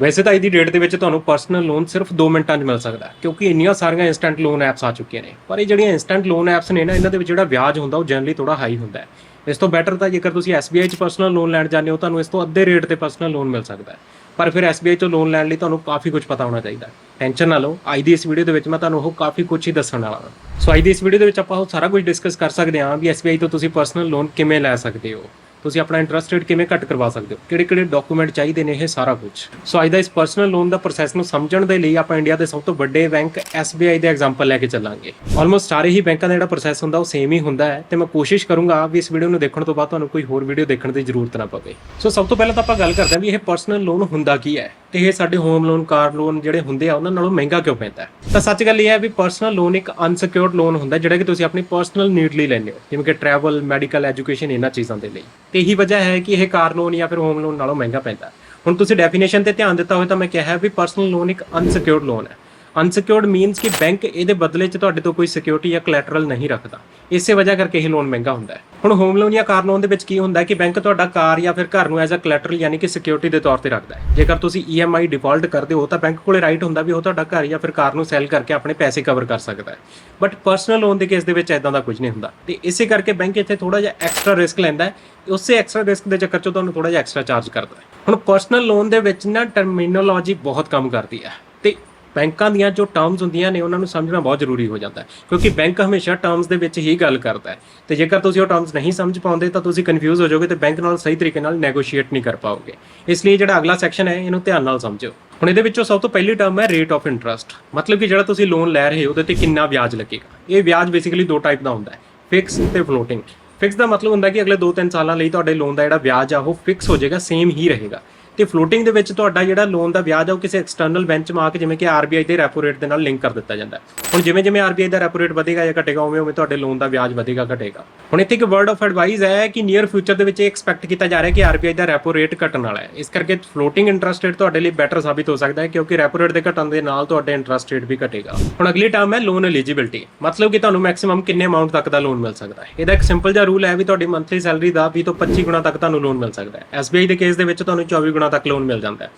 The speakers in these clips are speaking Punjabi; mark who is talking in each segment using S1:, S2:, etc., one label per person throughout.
S1: ਵੈਸੇ ਤਾਂ ਅੱਜ ਦੀ ਡੇਟ ਦੇ ਵਿੱਚ ਤੁਹਾਨੂੰ ਪਰਸਨਲ ਲੋਨ ਸਿਰਫ 2 ਮਿੰਟਾਂ 'ਚ ਮਿਲ ਸਕਦਾ ਕਿਉਂਕਿ ਇੰਨੀਆਂ ਸਾਰੀਆਂ ਇਨਸਟੈਂਟ ਲੋਨ ਐਪਸ ਆ ਚੁੱਕੀਆਂ ਨੇ। ਪਰ ਇਹ ਜਿਹੜੀਆਂ ਇਨਸਟੈਂਟ ਲੋਨ ਐਪਸ ਨੇ ਨਾ, ਇਹਨਾਂ ਦੇ ਵਿੱਚ ਜਿਹੜਾ ਵਿਆਜ ਹੁੰਦਾ, ਉਹ ਜਨਰਲੀ ਥੋੜਾ ਹਾਈ ਹੁੰਦਾ ਇਸ ਤੋਂ ਬੈਟਰ ਤਾਂ ਜੇਕਰ ਤੁਸੀਂ SBI 'ਚ ਪਰਸਨਲ ਲੋਨ ਲੈਣ ਜਾਂਦੇ ਹੋ, ਤੁਹਾਨੂੰ ਇਸ ਤੋਂ ਅੱਧੇ ਰੇਟ ਤੇ ਪਰਸਨਲ ਲੋਨ ਮਿਲ ਸਕਦਾ ਹੈ। ਪਰ ਫਿਰ SBI 'ਚੋਂ ਲੋਨ ਲੈਣ ਲਈ ਤੁਹਾਨੂੰ ਕਾਫੀ ਕੁਝ ਪਤਾ ਹੋਣਾ ਚਾਹੀਦਾ ਟੈਨਸ਼ਨ ਨਾ ਲਓ। ਅੱਜ ਦੀ ਇਸ ਵੀਡੀਓ ਦੇ ਵਿੱਚ ਮੈਂ ਤੁਹਾਨੂੰ ਉਹ ਕਾਫੀ ਕੁਝ ਹੀ ਦੱਸਣ ਵਾਲਾ ਹਾਂ ਸੋ ਅੱਜ ਦੀ ਇਸ ਵੀਡੀਓ ਦੇ ਵਿੱਚ ਆਪਾਂ ਉਹ ਸਾਰਾ ਕੁਝ ਡਿਸਕਸ ਕਰ ਸਕਦੇ ਹਾਂ ਵੀ SBI ਤੋਂ ਤੁਸੀਂ ਪਰਸਨਲ ਲੋਨ ਕਿਵੇਂ ਲੈ ਸਕਦੇ ਹੋ। ਤੁਸੀਂ ਆਪਣਾ ਇੰਟਰਸਟ ਰੇਟ ਕਿਵੇਂ ਘੱਟ ਕਰਵਾ ਸਕਦੇ ਹੋ? ਕਿਹੜੇ ਕਿਹੜੇ ਡਾਕੂਮੈਂਟ ਚਾਹੀਦੇ ਨੇ ਇਹ ਸਾਰਾ ਕੁਝ ਸੋ ਅੱਜ ਦਾ ਇਸ ਪਰਸਨਲ ਲੋਨ ਦਾ ਪ੍ਰੋਸੈਸ ਨੂੰ ਸਮਝਣ ਦੇ ਲਈ ਆਪਾਂ ਇੰਡੀਆ ਦੇ ਸਭ ਤੋਂ ਵੱਡੇ ਬੈਂਕ SBI ਦੇ ਐਗਜ਼ਾਮਪਲ ਲੈ ਕੇ ਚੱਲਾਂਗੇ। ਆਲਮੋਸਟ ਸਾਰੇ ਹੀ ਬੈਂਕਾਂ ਦਾ ਜਿਹੜਾ ਪ੍ਰੋਸੈਸ ਹੁੰਦਾ, ਉਹ ਸੇਮ ਹੀ ਹੁੰਦਾ ਹੈ। ਤੇ ਮੈਂ ਕੋਸ਼ਿਸ਼ ਕਰੂੰਗਾ ਵੀ ਇਸ ਵੀਡੀਓ ਨੂੰ ਦੇਖਣ ਤੋਂ ਬਾਅਦ ਤੁਹਾਨੂੰ ਕੋਈ ਹੋਰ ਵੀਡੀਓ ਦੇਖਣ ਦੀ ਜ਼ਰੂਰਤ ਨਾ ਪਵੇ। ਸੋ ਸਭ ਤੋਂ ਪਹਿਲਾਂ ਤਾਂ ਆਪਾਂ ਗੱਲ ਕਰਦੇ ਹਾਂ ਵੀ ਇਹ ਪਰਸਨਲ ਲੋਨ ਹੁੰਦਾ ਕੀ ਹੈ? ਤੇ ਇਹ ਸਾਡੇ ਹੋਮ ਲੋਨ ਕਾਰ ਲੋਨ ਜਿਹੜੇ ਹੁੰਦੇ ਆ, ਉਹਨਾਂ ਨਾਲੋਂ ਮਹਿੰਗਾ ਕਿਉਂ ਪੈਂਦਾ ਹੈ? ਤਾਂ ਸੱਚ ਗੱਲ ਇਹ ਹੈ ਵੀ ਪਰਸਨਲ ਲੋਨ ਇੱਕ ਅਨਸਿਕਿਉਰਡ ਲੋਨ ਹੁੰਦਾ ਜਿਹੜਾ ਕਿ ਤੁਸੀਂ ਆਪਣੀ ਪਰਸਨਲ ਨੀਡ ਲਈ ਲੈਂਦੇ ਹੋ। ਜਿਵੇਂ ਕਿ ਟਰੈਵਲ ਮੈਡੀਕਲ ਐਜੂਕੇਸ਼ਨ ਇਹਨਾਂ ਚੀਜ਼ਾਂ ਦੇ ਲਈ। ਤੇ ਇਹੀ ਵਜ੍ਹਾ ਹੈ ਕਿ ਇਹ ਕਾਰ ਲੋਨ ਜਾਂ ਫਿਰ ਹੋਮ ਲੋਨ ਨਾਲੋਂ ਮਹਿੰਗਾ ਪੈਂਦਾ। ਹੁਣ ਤੁਸੀਂ ਡੈਫੀਨੇਸ਼ਨ ਤੇ ਧਿਆਨ ਦਿੱਤਾ ਹੋਵੇ ਤਾਂ ਮੈਂ ਕਿਹਾ ਹੈ ਵੀ ਪਰਸਨਲ ਲੋਨ ਇੱਕ ਅਨਸਿਕਿਉਰਡ ਲੋਨ ਹੈ। ਅਨਸਿਕਿਉਰਡ ਮੀਨਸ ਕਿ ਬੈਂਕ ਇਹਦੇ ਬਦਲੇ 'ਚ ਤੁਹਾਡੇ ਤੋਂ ਕੋਈ ਸਿਕਿਉਰਿਟੀ ਜਾਂ ਕੋਲੈਟਰਲ ਨਹੀਂ ਰੱਖਦਾ। ਇਸੇ ਵਜ੍ਹਾ ਕਰਕੇ ਇਹ ਲੋਨ ਮਹਿੰਗਾ ਹੁੰਦਾ ਹੈ। ਹੁਣ ਹੋਮ ਲੋਨ ਜਾਂ ਕਾਰ ਲੋਨ ਦੇ ਵਿੱਚ ਕੀ ਹੁੰਦਾ ਹੈ ਕਿ ਬੈਂਕ ਤੁਹਾਡਾ ਕਾਰ ਜਾਂ ਫਿਰ ਘਰ ਨੂੰ ਐਜ਼ ਅ ਕੋਲੈਟਰਲ ਯਾਨੀ ਕਿ ਸਿਕਿਉਰਿਟੀ ਦੇ ਤੌਰ ਤੇ ਰੱਖਦਾ ਹੈ। ਜੇਕਰ ਤੁਸੀਂ EMI ਡਿਫਾਲਟ ਕਰਦੇ ਹੋ ਤਾਂ ਬੈਂਕ ਕੋਲੇ ਰਾਈਟ ਹੁੰਦਾ ਵੀ ਉਹ ਤੁਹਾਡਾ ਘਰ ਜਾਂ ਫਿਰ ਕਾਰ ਨੂੰ ਸੈਲ ਕਰਕੇ ਆਪਣੇ ਪੈਸੇ ਕਵਰ ਕਰ ਸਕਦਾ ਹੈ। ਬਟ ਪਰਸਨਲ ਲੋਨ ਦੇ ਕੇਸ ਦੇ ਵਿੱਚ ਐਦਾਂ ਦਾ ਕੁਝ ਨਹੀਂ ਹੁੰਦਾ। ਤੇ ਇਸੇ ਕਰਕੇ ਬੈਂਕ ਇੱਥੇ ਥੋੜਾ ਜਿਹਾ ਐਕਸਟਰਾ ਰਿਸਕ ਲੈਂਦਾ ਹੈ। ਉਸੇ ਐਕਸਟਰਾ ਰਿਸਕ ਦੇ ਚੱਕਰ 'ਚ ਤੁਹਾਨੂੰ ਥੋੜਾ ਜਿਹਾ ਐਕਸਟਰਾ ਚਾਰਜ ਕਰਦਾ ਹੈ। ਹੁਣ ਪਰਸਨਲ ਲੋਨ ਦੇ ਵਿੱਚ ਨਾ ਟਰਮੀਨੋਲੋਜੀ ਬਹੁਤ ਕੰਮ ਕਰਦੀ ਹੈ। ਤੇ ਬੈਂਕਾਂ ਦੀਆਂ ਜੋ ਟਰਮਸ ਹੁੰਦੀਆਂ ਨੇ, ਉਹਨਾਂ ਨੂੰ ਸਮਝਣਾ ਬਹੁਤ ਜ਼ਰੂਰੀ ਹੋ ਜਾਂਦਾ ਹੈ, ਕਿਉਂਕਿ ਬੈਂਕ ਹਮੇਸ਼ਾ ਟਰਮਸ ਦੇ ਵਿੱਚ ਹੀ ਗੱਲ ਕਰਦਾ ਹੈ। ਤੇ ਜੇਕਰ ਤੁਸੀਂ ਉਹ ਟਰਮਸ ਨਹੀਂ ਸਮਝ ਪਾਉਂਦੇ, ਤਾਂ ਤੁਸੀਂ ਕਨਫਿਊਜ਼ ਹੋ ਜਾਓਗੇ ਤੇ ਬੈਂਕ ਨਾਲ ਸਹੀ ਤਰੀਕੇ ਨਾਲ ਨੈਗੋਸ਼ੀਏਟ ਨਹੀਂ ਕਰ ਪਾਓਗੇ। ਇਸ ਲਈ ਜਿਹੜਾ ਅਗਲਾ ਸੈਕਸ਼ਨ ਹੈ, ਇਹਨੂੰ ਧਿਆਨ ਨਾਲ ਸਮਝੋ ਹੁਣ ਇਹਦੇ ਵਿੱਚੋਂ ਸਭ ਤੋਂ ਪਹਿਲੀ ਟਰਮ ਹੈ ਰੇਟ ਆਫ ਇੰਟਰਸਟ ਮਤਲਬ ਕਿ ਜਿਹੜਾ ਤੁਸੀਂ ਲੋਨ ਲੈ ਰਹੇ ਹੋ, ਉਹਦੇ ਤੇ ਕਿੰਨਾ ਵਿਆਜ ਲੱਗੇਗਾ। ਇਹ ਵਿਆਜ ਬੇਸਿਕਲੀ ਦੋ ਟਾਈਪ ਦਾ ਹੁੰਦਾ ਹੈ ਫਿਕਸ ਤੇ ਫਲੋਟਿੰਗ ਫਿਕਸ ਦਾ ਮਤਲਬ ਹੁੰਦਾ ਕਿ ਅਗਲੇ 2-3 ਸਾਲਾਂ ਲਈ ਤੁਹਾਡੇ ਲੋਨ ਦਾ ਜਿਹੜਾ ਵਿਆਜ ਆ, ਉਹ ਫਿਕਸ ਹੋ ਜਾਏਗਾ ਸੇਮ ਹੀ ਰਹੇਗਾ। ਤੇ ਫਲੋਟਿੰਗ ਦੇ ਵਿੱਚ ਤੁਹਾਡਾ ਜਿਹੜਾ ਲੋਨ ਦਾ ਵਿਆਜ ਆ ਉਹ ਕਿਸੇ ਐਕਸਟਰਨਲ ਬੈਂਚਮਾਰਕ ਜਿਵੇਂ ਕਿ RBI ਦੇ ਰੈਪੋ ਰੇਟ ਦੇ ਨਾਲ ਲਿੰਕ ਕਰ ਦਿੱਤਾ ਜਾਂਦਾ ਹੁਣ ਜਿਵੇਂ ਜਿਵੇਂ RBI ਦਾ ਰੈਪੋ ਰੇਟ ਵਧੇਗਾ ਜਾਂ ਘਟੇਗਾ, ਉਵੇਂ ਉਵੇਂ ਤੁਹਾਡੇ ਲੋਨ ਦਾ ਵਿਆਜ ਵਧੇਗਾ, ਘਟੇਗਾ। ਹੁਣ ਇੱਥੇ ਇੱਕ ਵਰਡ ਆਫ ਐਡਵਾਈਸ ਹੈ ਕਿ ਨੀਅਰ ਫਿਊਚਰ ਦੇ ਵਿੱਚ ਇਹ ਐਕਸਪੈਕਟ ਕੀਤਾ ਜਾ ਰਿਹਾ ਕਿ RBI ਦਾ ਰੈਪੋ ਰੇਟ ਘਟਣ ਵਾਲਾ ਹੈ। ਇਸ ਕਰਕੇ ਫਲੋਟਿੰਗ ਇੰਟਰਸਟ ਰੇਟ ਤੁਹਾਡੇ ਲਈ ਬੈਟਰ ਸਾਬਿਤ ਹੋ ਸਕਦਾ ਹੈ, ਕਿਉਂਕਿ ਰੈਪੋ ਰੇਟ ਦੇ ਘਟਣ ਦੇ ਨਾਲ ਤੁਹਾਡੇ ਇੰਟਰਸਟ ਰੇਟ ਵੀ ਘਟੇਗਾ। ਹੁਣ ਅਗਲੀ ਟਰਮ ਹੈ ਲੋਨ ਐਲੀਜੀਬਿਲਟੀ ਮਤਲਬ ਕਿ ਤੁਹਾਨੂੰ ਮੈਕਸਿਮਮ ਕਿੰਨੇ ਅਮਾਉਂਟ ਤੱਕ ਦਾ ਲੋਨ ਮਿਲ ਸਕਦਾ ਹੈ। ਇਹਦਾ ਇੱਕ ਸਿੰਪਲ ਜਿਹਾ ਰੂਲ ਹੈ ਵੀ ਤੁਹਾਡੀ ਮੰਥਲੀ ਸੈਲਰੀ ਦਾ 20 ਤੋਂ 25 ਗੁਣਾ ਤੱਕ ਤੁਹਾਨੂੰ ਲੋਨ ਮਿਲ ਸਕਦਾ ਹੈ। SBI ਦੇ ਕੇਸ ਦੇ ਵਿੱਚ ਤੁਹਾਨੂੰ 24 ਗੁਣਾ 12000 ਤੱਕ ਲੋਨ ਮਿਲ ਜਾਂਦਾ ਹੈ।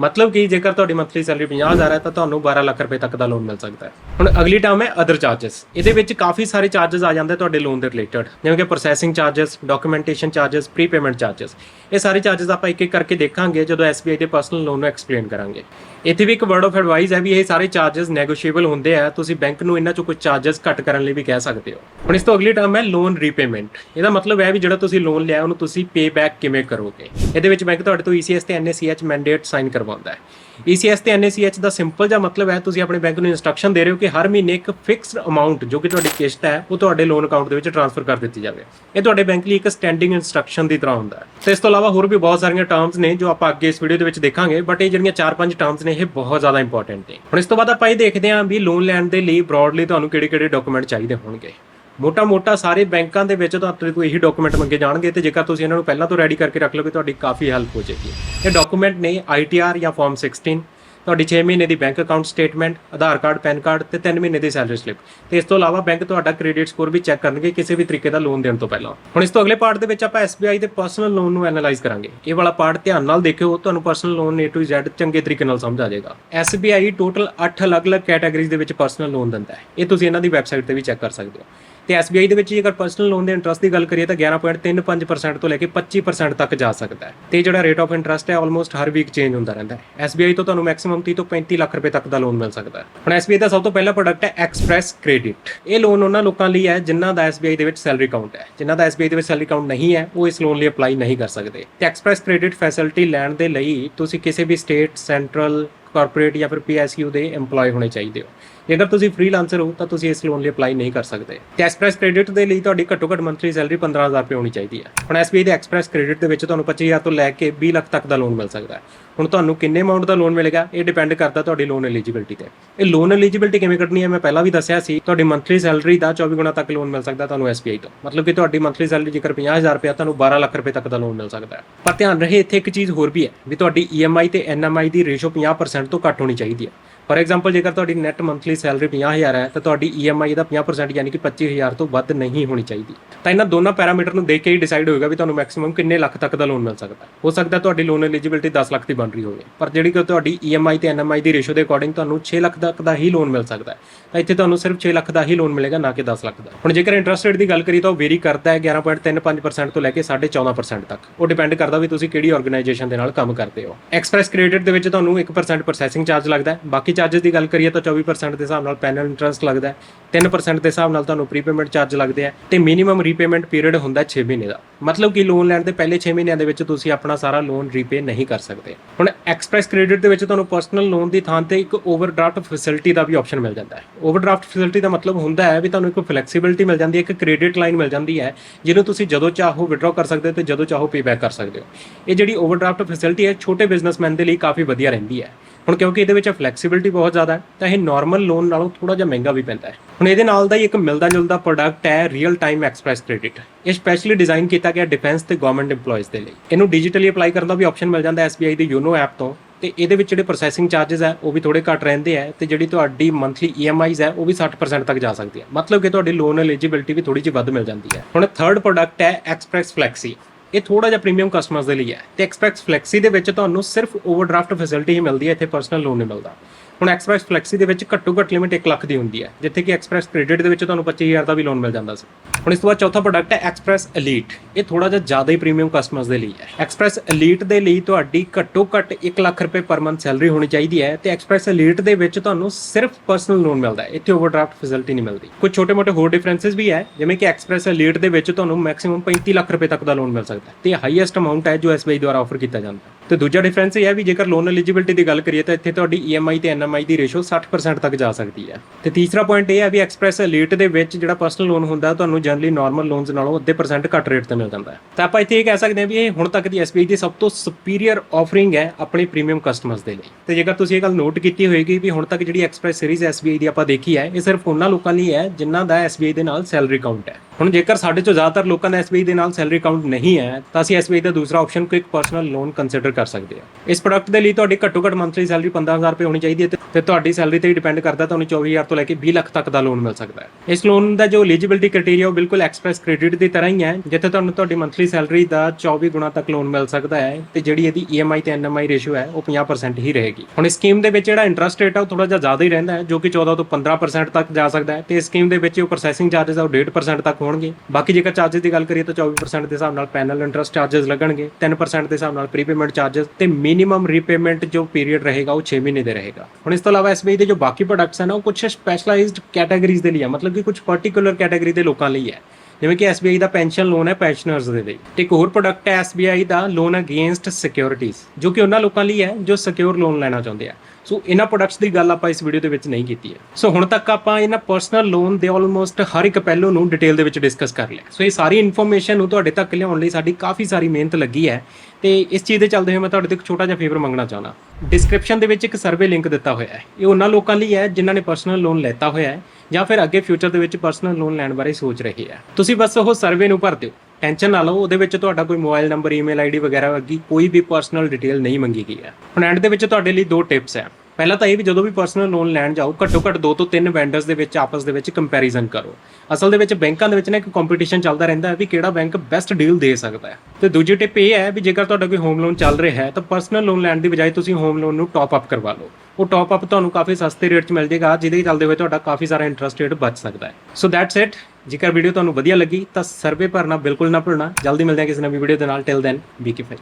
S1: ਮਤਲਬ ਕਿ ਜੇਕਰ ਤੁਹਾਡੀ ਮੰਥਲੀ ਸੈਲਰੀ 50000 ਹੈ ਤਾਂ ਤੁਹਾਨੂੰ 12 ਲੱਖ ਰੁਪਏ ਤੱਕ ਦਾ ਲੋਨ ਮਿਲ ਸਕਦਾ ਹੈ। ਹੁਣ ਅਗਲੀ ਟਰਮ ਹੈ ਅਦਰ ਚਾਰजेस ਇਹਦੇ ਵਿੱਚ ਕਾਫੀ ਸਾਰੇ ਚਾਰजेस ਆ ਜਾਂਦੇ ਤੁਹਾਡੇ ਲੋਨ ਦੇ ਰਿਲੇਟਡ ਜਿਵੇਂ ਕਿ processing charges documentation charges prepayment charges ਇਹ ਸਾਰੇ ਚਾਰजेस ਆਪਾਂ ਇੱਕ ਇੱਕ ਕਰਕੇ ਦੇਖਾਂਗੇ ਜਦੋਂ SBI ਦੇ ਪਰਸਨਲ ਲੋਨ ਨੂੰ ਐਕਸਪਲੇਨ ਕਰਾਂਗੇ। ਇੱਥੇ ਵੀ ਇੱਕ ਵਰਡ ਆਫ ਐਡਵਾਈਸ ਹੈ ਵੀ ਇਹ ਸਾਰੇ ਚਾਰजेस ਨੈਗੋਸ਼ੀਏਬਲ ਹੁੰਦੇ ਆ। ਤੁਸੀਂ ਬੈਂਕ ਨੂੰ ਇਹਨਾਂ ਚੋਂ ਕੁਝ ਚਾਰजेस ਘੱਟ ਕਰਨ ਲਈ ਵੀ ਕਹਿ ਸਕਦੇ ਹੋ। ਹੁਣ ਇਸ ਤੋਂ ਅਗਲੀ ਟਰਮ ਹੈ ਲੋਨ ਰੀਪੇਮੈਂਟ ਇਹਦਾ ਮਤਲਬ ਹੈ ਵੀ ਜਿਹੜਾ ਤੁਸੀਂ ਲੋਨ ਲਿਆ, ਉਹਨੂੰ ਤੁਸੀਂ ਪੇਬੈਕ ਕਿਵੇਂ ਕਰੋਗੇ? ਇਹਦੇ ਵਿੱਚ ਬੈਂਕ ਤੁਹਾਡੇ ਤੋਂ ECS ਤੇ NACH ਮੈਂਡੇਟ ਸਾਈਨ ਕਰਵਾਉਂਦਾ ਹੈ। ECS ਤੇ NACH ਦਾ ਸਿੰਪਲ ਜਿਹਾ ਮਤਲਬ ਹੈ, ਤੁਸੀਂ ਆਪਣੇ ਬੈਂਕ ਨੂੰ ਇਨਸਟਰਕਸ਼ਨ ਦੇ ਰਹੇ ਹੋ ਕਿ ਹਰ ਮਹੀਨੇ ਇੱਕ ਫਿਕਸਡ ਅਮਾਉਂਟ ਜੋ ਕਿ ਤੁਹਾਡੀ ਕਿਸ਼ਤ ਹੈ, ਉਹ ਤੁਹਾਡੇ ਲੋਨ ਅਕਾਊਂਟ ਦੇ ਵਿੱਚ ਟ੍ਰਾਂਸਫਰ ਕਰ ਦਿੱਤੀ ਜਾਵੇ। ਇਹ ਤੁਹਾਡੇ ਬੈਂਕ ਲਈ ਇੱਕ ਸਟੈਂਡਿੰਗ ਇਨਸਟਰਕਸ਼ਨ ਦੀ ਤਰ੍ਹਾਂ ਹੁੰਦਾ ਹੈ। ਤੇ ਇਸ ਤੋਂ ਇਲਾਵਾ ਹੋਰ ਵੀ ਬਹੁਤ ਸਾਰੀਆਂ ਟਰਮਸ ਨੇ ਜੋ ਆਪਾਂ ਅੱਗੇ ਇਸ ਵੀਡੀਓ ਦੇ ਵਿੱਚ ਦੇਖਾਂਗੇ ਬਟ ਇਹ ਜਿਹੜੀਆਂ 4-5 ਟਰਮਸ ਨੇ, ਇਹ ਬਹੁਤ ਜ਼ਿਆਦਾ ਇੰਪੋਰਟੈਂਟ ਨੇ। ਹੁਣ ਇਸ ਤੋਂ ਬਾਅਦ ਆਪਾਂ ਇਹ ਦੇਖਦੇ ਹਾਂ ਵੀ ਲੋਨ ਲੈਣ ਦੇ ਲਈ ਬ੍ਰੌਡਲੀ ਤੁਹਾਨੂੰ ਕਿਹੜੇ-ਕਿਹੜੇ ਡਾਕੂਮੈਂਟ ਚਾਹੀਦੇ ਹੋਣਗੇ। ਮੋਟਾ-ਮੋਟਾ ਸਾਰੇ ਬੈਂਕਾਂ ਦੇ ਵਿੱਚ ਤੁਹਾਡੇ ਤੋਂ ਇਹੀ ਡਾਕੂਮੈਂਟ ਮੰਗੇ ਜਾਣਗੇ ਤੇ ਜੇਕਰ ਤੁਸੀਂ ਇਹਨਾਂ ਨੂੰ ਪਹਿਲਾਂ ਤੋਂ ਰੈਡੀ ਕਰਕੇ ਰੱਖ ਲਓਗੇ, ਤੁਹਾਡੀ ਕਾਫੀ ਹੈਲਪ ਹੋ ਜਾਏਗੀ। ਇਹ ਡਾਕੂਮੈਂਟ ਨੇ ITR ਜਾਂ ਫਾਰਮ 16 ਤੁਹਾਡੀ 6 ਮਹੀਨੇ ਦੀ bank account statement Aadhaar card, PAN card ਤੇ 3 ਮਹੀਨੇ ਦੀ ਸੈਲਰੀ ਸਲਿੱਪ ਤੇ ਇਸ ਤੋਂ ਇਲਾਵਾ ਬੈਂਕ ਤੁਹਾਡਾ ਕ੍ਰੈਡਿਟ ਸਕੋਰ ਵੀ ਚੈੱਕ ਕਰਨਗੇ ਕਿਸੇ ਵੀ ਤਰੀਕੇ ਦਾ ਲੋਨ ਦੇਣ ਤੋਂ ਪਹਿਲਾਂ। ਹੁਣ ਇਸ ਤੋਂ ਅਗਲੇ ਪਾਰਟ ਦੇ ਵਿੱਚ ਆਪਾਂ SBI ਦੇ ਪਰਸਨਲ ਲੋਨ ਨੂੰ ਐਨਾਲਾਈਜ਼ ਕਰਾਂਗੇ। ਇਹ ਵਾਲਾ ਪਾਰਟ ਧਿਆਨ ਨਾਲ ਦੇਖਿਓ, ਤੁਹਾਨੂੰ personal loan A to Z ਚੰਗੇ ਤਰੀਕੇ ਨਾਲ ਸਮਝ ਆ ਜਾਏਗਾ। SBI ਟੋਟਲ 8 ਅਲੱਗ-ਅਲੱਗ ਕੈਟਾਗਰੀਜ਼ ਦੇ ਵਿੱਚ ਪਰਸਨਲ ਲੋਨ ਦਿੰਦਾ ਹੈ। ਇਹ ਤੁਸੀਂ ਇਹਨਾਂ ਦੀ ਵੈਬਸਾਈਟ ਤੇ ਵੀ ਚੈੱਕ ਕਰ ਸਕਦੇ ਹੋ। ਤੇ SBI ਦੇ ਵਿੱਚ ਜੇਕਰ ਪਰਸਨਲ ਲੋਨ ਦੇ ਇੰਟਰਸਟ ਦੀ ਗੱਲ ਕਰੀਏ ਤਾਂ 11.35% ਤੋਂ ਲੈ ਕੇ 25% ਤੱਕ ਜਾ ਸਕਦਾ ਹੈ। ਤੇ ਜਿਹੜਾ ਰੇਟ ਆਫ ਇੰਟਰਸਟ ਹੈ ਆਲਮੋਸਟ ਹਰ ਵੀਕ ਚੇਂਜ ਹੁੰਦਾ ਰਹਿੰਦਾ ਹੈ। SBI ਤੋਂ ਤੁਹਾਨੂੰ ਮੈਕਸਿਮਮ 30 ਤੋਂ 35 ਲੱਖ ਰੁਪਏ ਤੱਕ ਦਾ ਲੋਨ ਮਿਲ ਸਕਦਾ ਹੈ। ਹੁਣ SBI ਦਾ ਸਭ ਤੋਂ ਪਹਿਲਾ ਪ੍ਰੋਡਕਟ ਹੈ ਐਕਸਪ੍ਰੈਸ ਕ੍ਰੈਡਿਟ ਇਹ ਲੋਨ ਉਹਨਾਂ ਲੋਕਾਂ ਲਈ ਹੈ ਜਿਨ੍ਹਾਂ ਦਾ SBI ਦੇ ਵਿੱਚ ਸੈਲਰੀ ਅਕਾਊਂਟ ਹੈ। ਜਿਨ੍ਹਾਂ ਦਾ SBI ਦੇ ਵਿੱਚ ਸੈਲਰੀ ਅਕਾਊਂਟ ਨਹੀਂ ਹੈ, ਉਹ ਇਸ ਲੋਨ ਲਈ ਅਪਲਾਈ ਨਹੀਂ ਕਰ ਸਕਦੇ। ਤੇ ਐਕਸਪ੍ਰੈਸ ਕ੍ਰੈਡਿਟ ਫੈਸਿਲਿਟੀ ਲੈਣ ਦੇ ਲਈ ਤੁਸੀਂ ਕਿਸੇ ਵੀ ਸਟੇਟ ਸੈਂਟਰਲ ਕਾਰਪੋਰੇਟ ਜਾਂ ਫਿਰ PSU ਦੇ EMPLOYE ਹੋਣੇ ਚਾਹੀਦੇ ਹੋ। ਜੇਕਰ ਤੁਸੀਂ ਫ੍ਰੀਲਾਂਸਰ ਹੋ, ਤਾਂ ਤੁਸੀਂ ਇਸ ਲੋਨ ਲਈ ਅਪਲਾਈ ਨਹੀਂ ਕਰ ਸਕਦੇ। ਤੇ ਐਕਸਪ੍ਰੈਸ ਕ੍ਰੈਡਿਟ ਦੇ ਲਈ ਤੁਹਾਡੀ ਘੱਟੋ ਘੱਟ ਮੰਥਲੀ ਸੈਲਰੀ 15000 ਰੁਪਏ ਹੋਣੀ ਚਾਹੀਦੀ ਹੈ। ਹੁਣ SBI ਦੇ ਐਕਸਪ੍ਰੈਸ ਕ੍ਰੈਡਿਟ ਦੇ ਵਿੱਚ ਤੁਹਾਨੂੰ 25000 ਤੋਂ ਲੈ ਕੇ 20 ਲੱਖ ਤੱਕ ਦਾ ਲੋਨ ਮਿਲ ਸਕਦਾ ਹੈ। ਹੁਣ ਤੁਹਾਨੂੰ ਕਿੰਨੇ ਅਮਾਉਂਟ ਦਾ ਲੋਨ ਮਿਲੇਗਾ, ਇਹ ਡਿਪੈਂਡ ਕਰਦਾ ਤੁਹਾਡੀ ਲੋਨ ਐਲੀਜੀਬਿਲਟੀ ਤੇ। ਇਹ ਲੋਨ ਐਲੀਜੀਬਿਲਟੀ ਕਿਵੇਂ ਕੱਢਣੀ ਹੈ? ਮੈਂ ਪਹਿਲਾਂ ਵੀ ਦੱਸਿਆ ਸੀ, ਤੁਹਾਡੀ ਮੰਥਲੀ ਸੈਲਰੀ ਦਾ 24 ਗੁਣਾ ਤੱਕ ਲੋਨ ਮਿਲ ਸਕਦਾ ਤੁਹਾਨੂੰ SBI ਤੋਂ। ਮਤਲਬ ਕਿ ਤੁਹਾਡੀ ਮੰਥਲੀ ਸੈਲਰੀ ਜੇਕਰ 50000 ਰੁਪਏ ਤੁਹਾਨੂੰ 12 ਲੱਖ ਰੁਪਏ ਤੱਕ ਦਾ ਲੋਨ ਮਿਲ ਸਕਦਾ ਹੈ। ਪਰ ਧਿਆਨ ਰਹੇ, ਇੱਥੇ ਇੱਕ ਚੀਜ਼ ਹੋਰ ਵੀ ਹੈ, ਵੀ ਤੁਹਾਡੀ EMI ਤੇ NMI ਦੀ ਰੇਸ਼ੋ 50% ਤੋਂ ਘੱਟ ਹੋਣੀ ਚਾਹੀਦੀ ਹੈ। ਫੋਰ ਐਗਜ਼ਾਮਪਲ ਜੇਕਰ ਤੁਹਾਡੀ ਨੈਟ ਮੰਥਲੀ ਸੈਲਰੀ 50000 ਹੈ, ਤਾਂ ਤੁਹਾਡੀ EMI ਦਾ 50% ਯਾਨੀ ਕਿ 25000 ਤੋਂ ਵੱਧ ਨਹੀਂ ਹੋਣੀ ਚਾਹੀਦੀ। ਤਾਂ ਇਹਨਾਂ ਦੋਨਾਂ ਪੈਰਾਮੀਟਰ ਨੂੰ ਦੇਖ ਕੇ ਹੀ ਡਿਸਾਈਡ ਹੋਏਗਾ ਵੀ ਤੁਹਾਨੂੰ ਮੈਕਸਿਮਮ ਕਿੰਨੇ ਲੱਖ ਤੱਕ ਦਾ ਲੋਨ ਮਿਲ ਸਕਦਾ ਹੋ। ਸਕਦਾ ਤੁਹਾਡੀ ਲੋਨ ਐਲੀਜੀਬਿਲਟੀ 10 ਲੱਖ ਦੀ ਬਣ ਰਹੀ ਹੋਵੇ, ਪਰ ਜਿਹੜੀ ਕਿ ਤੁਹਾਡੀ EMI ਤੇ NMI ਦੀ ਰੇਸ਼ੋ ਦੇ ਅਕੋਰਡਿੰਗ ਤੁਹਾਨੂੰ 6 ਲੱਖ ਤੱਕ ਦਾ ਹੀ ਲੋਨ ਮਿਲ ਸਕਦਾ ਹੈ। ਤਾਂ ਇੱਥੇ ਤੁਹਾਨੂੰ ਸਿਰਫ 6 ਲੱਖ ਦਾ ਹੀ ਲੋਨ ਮਿਲੇਗਾ, ਨਾ ਕਿ 10 ਲੱਖ ਦਾ। ਹੁਣ ਜੇਕਰ ਇੰਟਰਸਟ ਰੇਟ ਦੀ ਗੱਲ ਕਰੀਏ ਤਾਂ ਉਹ ਵੇਰੀ ਕਰਦਾ ਹੈ 11.35% ਤੋਂ ਲੈ ਕੇ 14.5% ਤੱਕ। ਉਹ ਡਿਪੈਂਡ ਕਰਦਾ ਵੀ ਤੁਸੀਂ ਕਿਹੜੀ ਆਰਗੇਨਾਈਜੇਸ਼ਨ ਦੇ ਨਾਲ ਕੰਮ ਕਰਦੇ ਹੋ। ਐਕਸਪ੍ਰੈਸ ਕ੍ਰੈਡਿਟ ਦੇ ਵਿੱਚ ਤੁਹਾਨੂੰ 1% ਪ੍ਰੋਸੈਸਿੰਗ ਚਾਰਜ ਲੱਗਦਾ ਹੈ, ਬਾਕੀ ਚਾਰजेस ਦੀ ਗੱਲ ਕਰੀਏ ਤਾਂ 24% ਦੇ ਹਿਸਾਬ ਨਾਲ ਪੈਨਲ ਇੰਟਰਸਟ ਲੱਗਦਾ ਹੈ 3% ਦੇ ਹਿਸਾਬ ਨਾਲ ਤੁਹਾਨੂੰ ਪ੍ਰੀਪੇਮੈਂਟ ਚਾਰਜ ਲੱਗਦੇ ਆ ਤੇ ਮਿਨੀਮਮ ਰੀਪੇਮੈਂਟ ਪੀਰੀਅਡ ਹੁੰਦਾ 6 ਮਹੀਨੇ ਦਾ। ਮਤਲਬ ਕਿ ਲੋਨ ਲੈਣ ਦੇ ਪਹਿਲੇ 6 ਮਹੀਨਿਆਂ ਦੇ ਵਿੱਚ ਤੁਸੀਂ ਆਪਣਾ ਸਾਰਾ ਲੋਨ ਰੀਪੇ ਨਹੀਂ ਕਰ ਸਕਦੇ। ਹੁਣ ਐਕਸਪ੍ਰੈਸ ਕ੍ਰੈਡਿਟ ਦੇ ਵਿੱਚ ਤੁਹਾਨੂੰ ਪਰਸਨਲ ਲੋਨ ਦੀ ਥਾਂ ਤੇ ਇੱਕ ਓਵਰਡਰਾਫਟ ਫੈਸਿਲਿਟੀ ਦਾ ਵੀ ਆਪਸ਼ਨ ਮਿਲ ਜਾਂਦਾ ਹੈ। ਓਵਰਡਰਾਫਟ ਫੈਸਿਲਿਟੀ ਦਾ ਮਤਲਬ ਹੁੰਦਾ ਹੈ ਵੀ ਤੁਹਾਨੂੰ ਇੱਕ ਫਲੈਕਸੀਬਿਲਟੀ ਮਿਲ ਜਾਂਦੀ ਹੈ, ਇੱਕ ਕ੍ਰੈਡਿਟ ਲਾਈਨ ਮਿਲ ਜਾਂਦੀ ਹੈ, ਜਿਹਨੂੰ ਤੁਸੀਂ ਜਦੋਂ ਚਾਹੋ ਵਿਡਰਾਅ ਕਰ ਸਕਦੇ ਹੋ ਤੇ ਜਦੋਂ ਚਾਹੋ ਪੇਬੈਕ ਕਰ ਸਕਦੇ ਹੋ। ਇਹ ਜਿਹੜੀ ਓਵਰਡਰਾਫਟ ਫੈਸਿਲਿਟੀ ਹੈ, ਛੋਟੇ ਬਿਜ਼ਨਸਮੈਨ ਦੇ ਲਈ ਕਾਫੀ ਵਧੀਆ ਰਹਿੰਦੀ ਹੈ। ਹੁਣ ਕਿਉਂਕਿ ਇਹਦੇ ਵਿੱਚ ਫਲੈਕਸੀਬਿਲਟੀ ਬਹੁਤ ਜ਼ਿਆਦਾ ਹੈ, ਤਾਂ ਇਹ ਨਾਰਮਲ ਲੋਨ ਨਾਲੋਂ ਥੋੜਾ ਜਿਹਾ ਮਹਿੰਗਾ ਵੀ ਪੈਂਦਾ ਹੈ। ਹੁਣ ਇਹਦੇ ਨਾਲ ਦਾ ਹੀ ਇੱਕ ਮਿਲਦਾ ਜੁਲਦਾ ਪ੍ਰੋਡਕਟ ਹੈ ਰੀਅਲ ਟਾਈਮ ਐਕਸਪ੍ਰੈਸ ਕ੍ਰੈਡਿਟ ਇਹ ਸਪੈਸ਼ਲੀ ਡਿਜ਼ਾਈਨ ਕੀਤਾ ਗਿਆ ਡਿਫੈਂਸ ਤੇ ਗਵਰਨਮੈਂਟ EMPLOYEES ਦੇ ਲਈ। ਇਹਨੂੰ ਡਿਜੀਟਲੀ ਅਪਲਾਈ ਕਰਨ ਦਾ ਵੀ ਆਪਸ਼ਨ ਮਿਲ ਜਾਂਦਾ ਹੈ SBI ਦੀ ਯੋਨੋ ਐਪ ਤੋਂ। ਤੇ ਇਹਦੇ ਵਿੱਚ ਜਿਹੜੇ ਪ੍ਰੋਸੈਸਿੰਗ ਚਾਰजेस ਹੈ, ਉਹ ਵੀ ਥੋੜੇ ਘੱਟ ਰਹਿੰਦੇ ਆ ਤੇ ਜਿਹੜੀ ਤੁਹਾਡੀ ਮੰਥਲੀ EMIs ਹੈ, ਉਹ ਵੀ 60% ਤੱਕ ਜਾ ਸਕਦੀ ਹੈ। ਮਤਲਬ ਕਿ ਤੁਹਾਡੀ ਲੋਨ ਐਲੀਜੀਬਿਲਟੀ ਵੀ ਥੋੜੀ ਜਿਹੀ ਵੱਧ ਮਿਲ ਜਾਂਦੀ ਹੈ। ਹੁਣ ਥਰਡ ਪ੍ਰੋਡਕਟ ਹੈ ਐਕਸਪ੍ਰੈਸ ਫਲੈਕਸੀ ਇਹ ਥੋੜਾ ਜਿਹਾ ਪ੍ਰੀਮੀਅਮ ਕਸਟਮਰਸ ਦੇ ਲਈ ਹੈ। ਤੇ ਐਕਸਪ੍ਰੈਸ ਫਲੈਕਸੀ ਦੇ ਵਿੱਚ ਤੁਹਾਨੂੰ ਸਿਰਫ ਓਵਰਡਰਾਫਟ ਫੈਸਿਲਿਟੀ ਹੀ ਮਿਲਦੀ ਹੈ, ਇੱਥੇ ਪਰਸਨਲ ਲੋਨ ਨਹੀਂ ਮਿਲਦਾ। ਹੁਣ ਐਕਸਪ੍ਰੈਸ ਫਲੈਕਸੀ ਦੇ ਵਿੱਚ ਘੱਟੋ ਘੱਟ ਲਿਮਿਟ 1 ਲੱਖ ਦੀ ਹੁੰਦੀ ਹੈ, ਜਿੱਥੇ ਕਿ ਐਕਸਪ੍ਰੈਸ ਕ੍ਰੈਡਿਟ ਦੇ ਵਿੱਚ ਤੁਹਾਨੂੰ 25000 ਦਾ ਵੀ ਲੋਨ ਮਿਲ ਜਾਂਦਾ ਸੀ। ਹੁਣ ਇਸ ਤੋਂ ਬਾਅਦ ਚੌਥਾ ਪ੍ਰੋਡਕਟ ਹੈ ਐਕਸਪ੍ਰੈਸ ਐਲੀਟ ਇਹ ਥੋੜਾ ਜਿਹਾ ਜ਼ਿਆਦਾ ਹੀ ਪ੍ਰੀਮੀਅਮ ਕਸਟਮਰਸ ਦੇ ਲਈ ਹੈ। ਐਕਸਪ੍ਰੈਸ ਐਲੀਟ ਦੇ ਲਈ ਤੁਹਾਡੀ ਘੱਟੋ ਘੱਟ 1 ਲੱਖ ਰੁਪਏ ਪਰ ਮੰਥ ਸੈਲਰੀ ਹੋਣੀ ਚਾਹੀਦੀ ਹੈ ਤੇ ਐਕਸਪ੍ਰੈਸ ਐਲੀਟ ਦੇ ਵਿੱਚ ਤੁਹਾਨੂੰ ਸਿਰਫ ਪਰਸਨਲ ਲੋਨ ਮਿਲਦਾ ਹੈ। ਇੱਥੇ ਓਵਰਡਰਾਫਟ ਫੈਸਿਲਿਟੀ ਨਹੀਂ ਮਿਲਦੀ। ਕੁਝ ਛੋਟੇ-ਮੋਟੇ ਹੋਰ ਡਿਫਰੈਂਸਸ ਵੀ ਹੈ, ਜਿਵੇਂ ਕਿ ਐਕਸਪ੍ਰੈਸ ਐਲੀਟ ਦੇ ਵਿੱਚ ਤੁਹਾਨੂੰ ਮੈਕਸਿਮਮ 35 ਲੱਖ ਰੁਪਏ ਤੱਕ ਦਾ ਲੋਨ ਮਿਲ ਸਕਦਾ ਹੈ ਤੇ ਹਾਈਐਸਟ ਅਮਾਉਂਟ ਹੈ ਜੋ SBI ਦੁਆਰਾ ਆਫਰ ਕੀਤਾ ਜਾਂਦਾ ਹੈ। ਤੇ ਦੂਜਾ ਡਿਫਰੈਂਸ ਇਹ ਹੈ ਵੀ ਜੇਕਰ ਲੋਨ ਐਲੀਜੀਬਿਲਟੀ ਦੀ ਗੱਲ ਕਰੀਏ ਤਾਂ ਇੱਥੇ ਤੁਹਾਡੀ EMI ਤੇ NMI ਦੀ ਰੇਸ਼ੋ 60% ਤੱਕ ਜਾ ਸਕਦੀ ਹੈ। ਤੇ ਤੀਸਰਾ ਪੁਆਇੰਟ ਇਹ ਹੈ ਵੀ ਐਕਸਪ੍ਰੈਸ ਐਲੀਟ ਦੇ ਵਿੱਚ ਜਿਹੜਾ ਪਰਸਨਲ ਲੋਨ ਹੁੰਦਾ, ਤੁਹਾਨੂੰ ਜਨਰਲੀ ਨਾਰਮਲ ਲੋਨਸ ਨਾਲੋਂ ਅੱਧੇ ਪਰਸੈਂਟ ਘੱਟ ਰੇਟ ਤੇ ਮਿਲ ਜਾਂਦਾ ਹੈ। ਤਾਂ ਆਪਾਂ ਇੱਥੇ ਇਹ ਕਹਿ ਸਕਦੇ ਹਾਂ ਵੀ ਇਹ ਹੁਣ ਤੱਕ ਦੀ SBI ਦੀ ਸਭ ਤੋਂ ਸੁਪੀਰੀਅਰ ਆਫਰਿੰਗ ਹੈ ਆਪਣੇ ਪ੍ਰੀਮੀਅਮ ਕਸਟਮਰਸ ਦੇ ਲਈ। ਤੇ ਜੇਕਰ ਤੁਸੀਂ ਇਹ ਗੱਲ ਨੋਟ ਕੀਤੀ ਹੋਏਗੀ ਵੀ ਹੁਣ ਤੱਕ ਜਿਹੜੀ ਐਕਸਪ੍ਰੈਸ ਸੀਰੀਜ਼ SBI ਦੀ ਆਪਾਂ ਦੇਖੀ ਹੈ, ਇਹ ਸਿਰਫ ਉਹਨਾਂ ਲੋਕਾਂ ਲਈ ਹੈ ਜਿਨ੍ਹਾਂ ਦਾ SBI ਦੇ ਨਾਲ ਸੈਲਰੀ ਅਕਾਊਂਟ ਹੈ। ਹੁਣ ਜੇਕਰ ਸਾਡੇ ਚੋਂ ਜ਼ਿਆਦਾਤਰ ਲੋਕਾਂ ਦਾ SBI ਦੇ ਨਾਲ ਸੈਲਰੀ ਅਕਾਊਂਟ ਨਹੀਂ ਹੈ, ਤਾਂ ਅਸੀਂ SBI ਦਾ ਦੂਸਰਾ option quick personal loan consider ਕਰ ਸਕਦੇ ਹਾਂ। ਇਸ ਪ੍ਰੋਡਕਟ ਦੇ ਲਈ ਤੁਹਾਡੀ ਘੱਟੋ ਘੱਟ ਮੰਥਲੀ ਸੈਲਰੀ 15000 ਰੁਪਏ ਹੋਣੀ ਚਾਹੀਦੀ ਹੈ ਤੇ ਤੁਹਾਡੀ ਸੈਲਰੀ ਤੇ ਡਿਪੈਂਡ ਕਰਦਾ ਤੁਹਾਨੂੰ 24000 ਤੋਂ ਲੈ ਕੇ 20 ਲੱਖ ਤੱਕ ਦਾ ਲੋਨ ਮਿਲ ਸਕਦਾ ਹੈ। ਇਸ ਲੋਨ ਦਾ ਜੋ ਐਲੀਜੀਬਿਲਟੀ ਕ੍ਰਾਈਟੇਰੀਆ ਉਹ ਬਿਲਕੁਲ ਐਕਸਪ੍ਰੈਸ ਕ੍ਰੈਡਿਟ ਦੀ ਤਰ੍ਹਾਂ ਹੀ ਹੈ, ਜਿੱਥੇ ਤੁਹਾਨੂੰ ਤੁਹਾਡੀ ਮੰਥਲੀ ਸੈਲਰੀ ਦਾ 24 ਗੁਣਾ ਤੱਕ ਲੋਨ ਮਿਲ ਸਕਦਾ ਹੈ ਤੇ ਜਿਹੜੀ ਇਹਦੀ ਈਐਮਆਈ ਤੇ ਐਨਐਮਆਈ ਰੇਸ਼ੋ ਹੈ, ਉਹ 50% ਹੀ ਰਹੇਗੀ। ਹੁਣ ਇਸ ਸਕੀਮ ਦੇ ਵਿੱਚ ਜਿਹੜਾ ਇੰਟਰਸਟ ਰੇਟ ਹੈ ਉਹ ਥੋੜਾ ਜਿਹਾ ਜ਼ਿਆਦਾ ਹੀ ਰਹਿੰਦਾ ਹੈ, ਜੋ ਕਿ 14 ਤੋਂ 15% ਤੱਕ ਜਾ ਸਕਦਾ ਹੈ। ਤੇ ਇਸ ਸਕੀਮ ਦੇ ਵਿੱਚ ਉਹ ਪ੍ਰੋਸੈਸਿੰਗ ਚਾਰजेस ਆ 1.5% ਤੱਕ ਹੋਣਗੇ। ਬਾਕੀ ਜੇਕਰ ਚਾਰजेस ਦੀ ਗੱਲ ਕਰੀਏ ਤਾਂ 24% ਦੇ ਹਿਸਾਬ ਨਾਲ ਪੈਨਲ ਇੰਟਰਸਟ ਚਾਰजेस ਲੱਗਣਗੇ 3% ਦੇ ਹਿਸਾਬ ਨਾਲ ਪ੍ਰੀਪੇਮੈਂਟ ਚਾਰजेस ਤੇ ਮਿਨੀਮਮ ਰੀਪੇਮੈਂਟ ਜੋ ਪੀਰੀਅਡ ਰਹੇਗਾ, ਉਹ 6 ਮਹੀਨੇ ਦੇ ਰਹੇਗਾ। ਹੁਣ ਇਸ ਤੋਂ ਇਲਾਵਾ SBI ਦੇ ਜੋ ਬਾਕੀ ਪ੍ਰੋਡਕਟਸ ਹਨ, ਉਹ ਕੁਝ ਸਪੈਸ਼ਲਾਈਜ਼ਡ ਕੈਟਾਗਰੀਜ਼ ਦੇ ਲਈ ਹੈ ਮਤਲਬ ਕਿ ਕੁਝ ਪਾਰਟਿਕੂਲਰ ਕੈਟਾਗਰੀ ਦੇ ਲੋਕਾਂ ਲਈ ਹੈ। ਜਿਵੇਂ ਕਿ SBI ਦਾ ਪੈਨਸ਼ਨ ਲੋਨ ਹੈ ਪੈਨਸ਼ਨਰਸ ਦੇ ਲਈ। ਤੇ ਇੱਕ ਹੋਰ ਪ੍ਰੋਡਕਟ ਹੈ SBI ਦਾ ਲੋਨ ਅਗੇਂਸਟ ਸਿਕਿਉਰਿਟੀਜ਼ ਜੋ ਕਿ ਉਹਨਾਂ ਲੋਕਾਂ ਲਈ ਹੈ ਜੋ ਸਿਕਿਉਰ ਲੋਨ ਲੈਣਾ ਚਾਹੁੰਦੇ ਆ। ਸੋ ਇਹਨਾਂ ਪ੍ਰੋਡਕਟਸ ਦੀ ਗੱਲ ਆਪਾਂ ਇਸ ਵੀਡੀਓ ਦੇ ਵਿੱਚ ਨਹੀਂ ਕੀਤੀ ਹੈ। ਸੋ ਹੁਣ ਤੱਕ ਆਪਾਂ ਇਹਨਾਂ ਪਰਸਨਲ ਲੋਨ ਦੇ ਆਲਮੋਸਟ ਹਰ ਇੱਕ ਪਹਿਲੂ ਨੂੰ ਡਿਟੇਲ ਦੇ ਵਿੱਚ ਡਿਸਕਸ ਕਰ ਲਿਆ। ਸੋ ਇਹ ਸਾਰੀ ਇਨਫੋਰਮੇਸ਼ਨ ਨੂੰ ਤੁਹਾਡੇ ਤੱਕ ਲਿਆਉਣ ਲਈ ਸਾਡੀ ਕਾਫੀ ਸਾਰੀ ਮਿਹਨਤ ਲੱਗੀ ਹੈ। ਤੇ ਇਸ ਚੀਜ਼ ਦੇ ਚੱਲਦੇ ਹੋਏ ਮੈਂ ਤੁਹਾਡੇ ਤੋਂ ਇੱਕ ਛੋਟਾ ਜਿਹਾ ਫੇਵਰ ਮੰਗਣਾ ਚਾਹਣਾ ਡਿਸਕ੍ਰਿਪਸ਼ਨ ਦੇ ਵਿੱਚ ਇੱਕ ਸਰਵੇ ਲਿੰਕ ਦਿੱਤਾ ਹੋਇਆ ਹੈ। ਇਹ ਉਹਨਾਂ ਲੋਕਾਂ ਲਈ ਹੈ ਜਿਨ੍ਹਾਂ ਨੇ ਪਰਸਨਲ ਲੋਨ ਲੈਤਾ ਹੋਇਆ ਹੈ ਜਾਂ ਫਿਰ ਅੱਗੇ ਫਿਊਚਰ ਦੇ ਵਿੱਚ ਪਰਸਨਲ ਲੋਨ ਲੈਣ ਬਾਰੇ ਸੋਚ ਰਹੇ ਆ ਤੁਸੀਂ ਬਸ ਉਹ ਸਰਵੇ ਨੂੰ ਭਰ ਦਿਓ। ਟੈਨਸ਼ਨ ਨਾ ਲਓ, ਉਹਦੇ ਵਿੱਚ ਤੁਹਾਡਾ ਕੋਈ ਮੋਬਾਈਲ ਨੰਬਰ ਈਮੇਲ ਆਈਡੀ ਵਗੈਰਾ ਵਰਗੀ ਕੋਈ ਵੀ ਪਰਸਨਲ ਡਿਟੇਲ ਨਹੀਂ ਮੰਗੀ ਗਈ ਹੈ। ਹੁਣ ਐਂਡ ਦੇ ਵਿੱਚ ਤੁਹਾਡੇ ਲਈ ਦੋ ਟਿਪਸ ਹੈ। ਪਹਿਲਾਂ ਤਾਂ ਇਹ ਵੀ ਜਦੋਂ ਵੀ ਪਰਸਨਲ ਲੋਨ ਲੈਣ ਜਾਓ, ਘੱਟੋ ਘੱਟ ਦੋ ਤੋਂ ਤਿੰਨ ਵੈਂਡਰਸ ਦੇ ਵਿੱਚ, ਆਪਸ ਦੇ ਵਿੱਚ ਕੰਪੈਰੀਜ਼ਨ ਕਰੋ। ਅਸਲ ਦੇ ਵਿੱਚ ਬੈਂਕਾਂ ਦੇ ਵਿੱਚ ਨਾ ਇੱਕ ਕੰਪੀਟੀਸ਼ਨ ਚੱਲਦਾ ਰਹਿੰਦਾ ਹੈ ਵੀ ਕਿਹੜਾ ਬੈਂਕ ਬੈਸਟ ਡੀਲ ਦੇ ਸਕਦਾ ਹੈ। ਤੇ ਦੂਜੀ ਟਿਪ ਇਹ ਹੈ ਵੀ ਜੇਕਰ ਤੁਹਾਡਾ ਕੋਈ ਹੋਮ ਲੋਨ ਚੱਲ ਰਿਹਾ ਹੈ, ਤਾਂ ਪਰਸਨਲ ਲੋਨ ਲੈਣ ਦੀ ਬਜਾਏ ਤੁਸੀਂ ਹੋਮ ਲੋਨ ਨੂੰ ਟਾਪ ਅਪ ਕਰਵਾ ਲਓ। ਉਹ ਟਾਪ ਅਪ ਤੁਹਾਨੂੰ ਕਾਫੀ ਸਸਤੇ ਰੇਟ 'ਚ ਮਿਲ ਜਾਏਗਾ, ਜਿਹਦੇ ਚੱਲਦੇ ਹੋਏ ਤੁਹਾਡਾ ਕਾਫੀ ਸਾਰਾ ਇੰਟਰਸਟ ਰੇਟ ਬਚ ਸਕਦਾ ਹੈ। ਸੋ ਦੈਟਸ ਇਟ ਜੇਕਰ ਵੀਡੀਓ ਤੁਹਾਨੂੰ ਵਧੀਆ ਲੱਗੀ, ਤਾਂ ਸਰਵੇ ਭਰਨਾ ਬਿਲਕੁਲ ਨਾ ਭੁੱਲਣਾ। ਜਲਦੀ ਮਿਲਦੇ ਹਾਂ ਕਿਸੇ ਨਵੀਂ ਵੀਡੀਓ ਦੇ ਨਾਲ। Till then be key fight